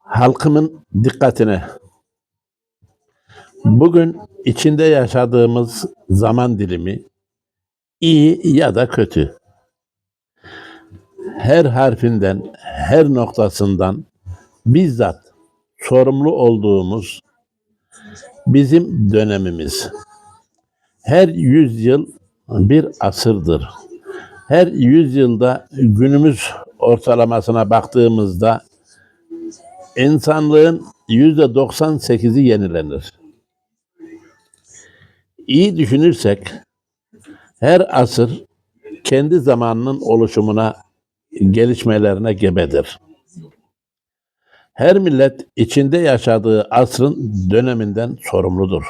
Halkımın dikkatine. Bugün içinde yaşadığımız zaman dilimi iyi ya da kötü. Her harfinden, her noktasından bizzat sorumlu olduğumuz bizim dönemimiz. Her yüzyıl bir asırdır. Her yüzyılda günümüz ortalamasına baktığımızda insanlığın yüzde 98'i yenilenir. İyi düşünürsek her asır kendi zamanının oluşumuna, gelişmelerine gebedir. Her millet içinde yaşadığı asrın döneminden sorumludur.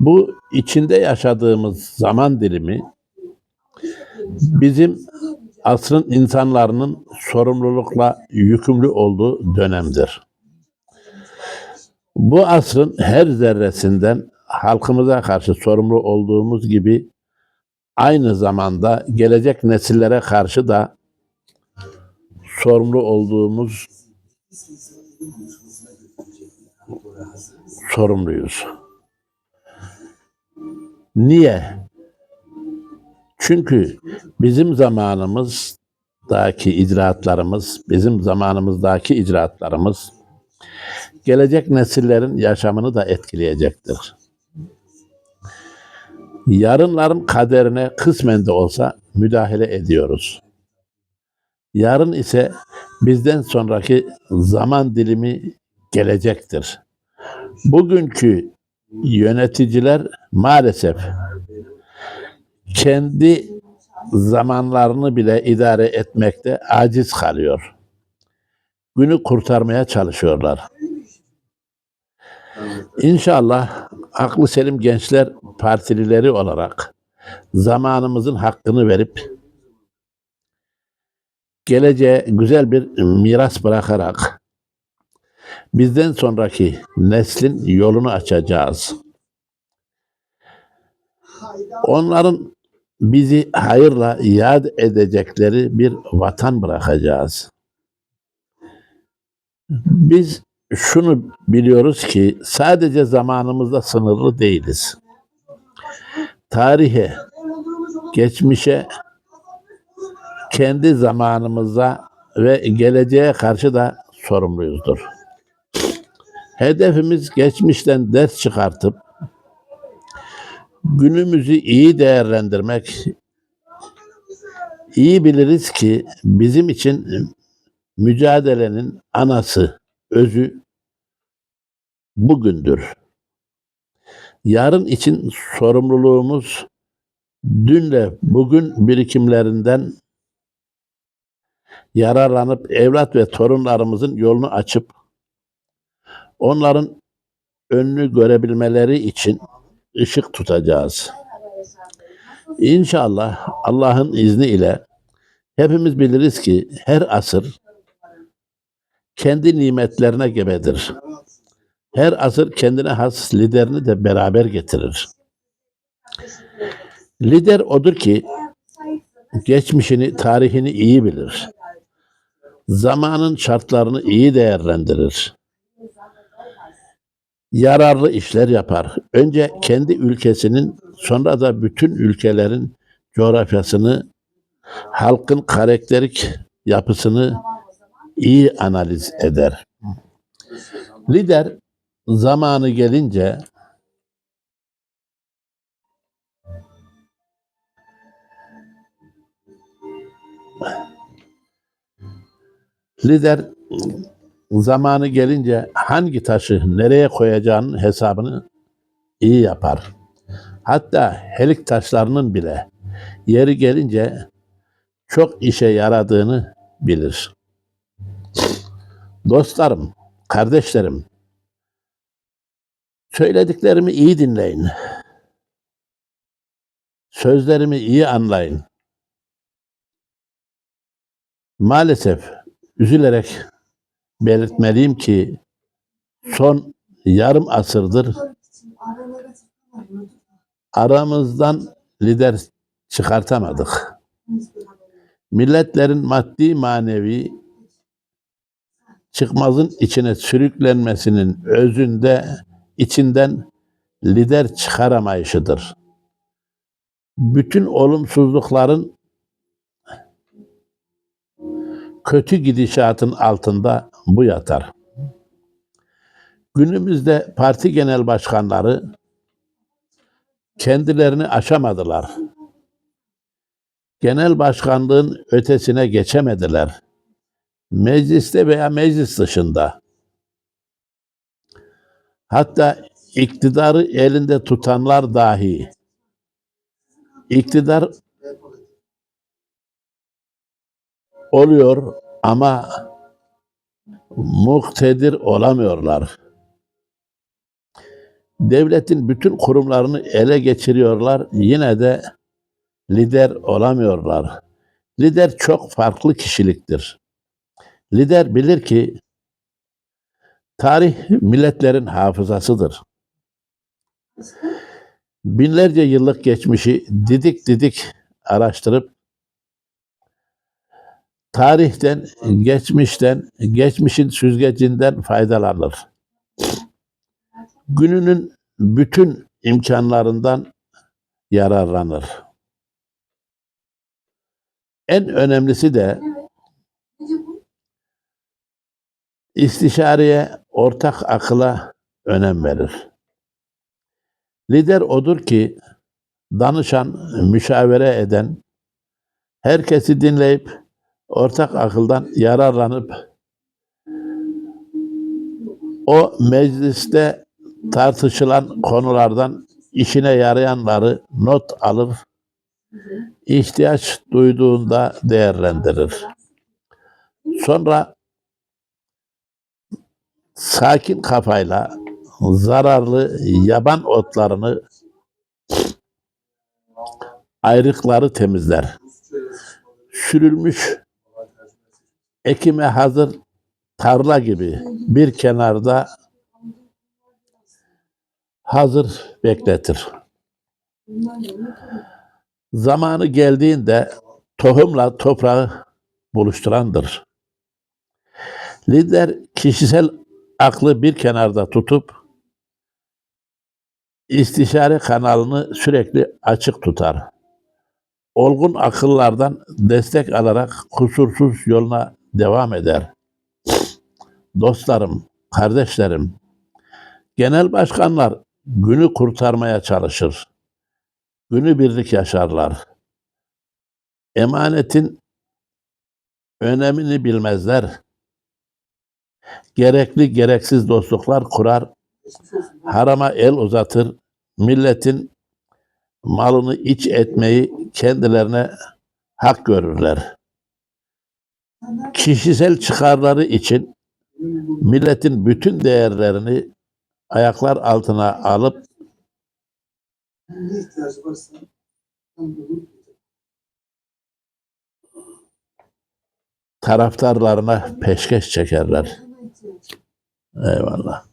Bu içinde yaşadığımız zaman dilimi bizim asrın insanlarının sorumlulukla yükümlü olduğu dönemdir. Bu asrın her zerresinden halkımıza karşı sorumlu olduğumuz gibi aynı zamanda gelecek nesillere karşı da sorumlu olduğumuz sorumluyuz. Niye? Çünkü bizim zamanımızdaki icraatlarımız, bizim zamanımızdaki icraatlarımız gelecek nesillerin yaşamını da etkileyecektir. Yarınların kaderine kısmen de olsa müdahale ediyoruz. Yarın ise bizden sonraki zaman dilimi gelecektir. Bugünkü yöneticiler maalesef kendi zamanlarını bile idare etmekte aciz kalıyor. Günü kurtarmaya çalışıyorlar. İnşallah aklı selim gençler partilileri olarak zamanımızın hakkını verip geleceğe güzel bir miras bırakarak bizden sonraki neslin yolunu açacağız. Onların bizi hayırla yad edecekleri bir vatan bırakacağız. Biz şunu biliyoruz ki sadece zamanımızda sınırlı değiliz. Tarihe, geçmişe, kendi zamanımıza ve geleceğe karşı da sorumluyuzdur. Hedefimiz geçmişten ders çıkartıp günümüzü iyi değerlendirmek. İyi biliriz ki bizim için mücadelenin anası, özü bugündür. Yarın için sorumluluğumuz dünle bugün birikimlerinden yararlanıp evlat ve torunlarımızın yolunu açıp onların önünü görebilmeleri için ışık tutacağız. İnşallah Allah'ın izni ile hepimiz biliriz ki her asır kendi nimetlerine gebedir. Her asır kendine has liderini de beraber getirir. Lider odur ki geçmişini, tarihini iyi bilir. Zamanın şartlarını iyi değerlendirir. Yararlı işler yapar. Önce kendi ülkesinin sonra da bütün ülkelerin coğrafyasını, halkın karakterik yapısını iyi analiz eder. Lider zamanı gelince lider zamanı gelince hangi taşı nereye koyacağının hesabını iyi yapar. Hatta helik taşlarının bile yeri gelince çok işe yaradığını bilir. Dostlarım, kardeşlerim, söylediklerimi iyi dinleyin. Sözlerimi iyi anlayın. Maalesef üzülerek belirtmeliyim ki son yarım asırdır aramızdan lider çıkartamadık. Milletlerin maddi manevi çıkmazın içine sürüklenmesinin özünde içinden lider çıkaramayışıdır. Bütün olumsuzlukların kötü gidişatın altında bu yatar. Günümüzde parti genel başkanları kendilerini aşamadılar. Genel başkanlığın ötesine geçemediler. Mecliste veya meclis dışında. Hatta iktidarı elinde tutanlar dahi iktidar oluyor ama muktedir olamıyorlar. Devletin bütün kurumlarını ele geçiriyorlar. Yine de lider olamıyorlar. Lider çok farklı kişiliktir. Lider bilir ki tarih milletlerin hafızasıdır. Binlerce yıllık geçmişi didik didik araştırıp tarihten, geçmişten, geçmişin süzgecinden faydalanır. Gününün bütün imkanlarından yararlanır. En önemlisi de istişareye, ortak akıla önem verir. Lider odur ki danışan, müşavere eden, herkesi dinleyip ortak akıldan yararlanıp o mecliste tartışılan konulardan işine yarayanları not alır, ihtiyaç duyduğunda değerlendirir. Sonra sakin kafayla zararlı yaban otlarını ayrıkları temizler. Sürülmüş ekime hazır tarla gibi bir kenarda hazır bekletir. Zamanı geldiğinde tohumla toprağı buluşturandır. Lider kişisel aklı bir kenarda tutup istişare kanalını sürekli açık tutar. Olgun akıllardan destek alarak kusursuz yoluna devam eder. Dostlarım, kardeşlerim, genel başkanlar günü kurtarmaya çalışır. Günü birlik yaşarlar. Emanetin önemini bilmezler. Gerekli gereksiz dostluklar kurar, harama el uzatır, milletin malını iç etmeyi kendilerine hak görürler. Kişisel çıkarları için milletin bütün değerlerini ayaklar altına alıp taraftarlarına peşkeş çekerler. Eyvallah.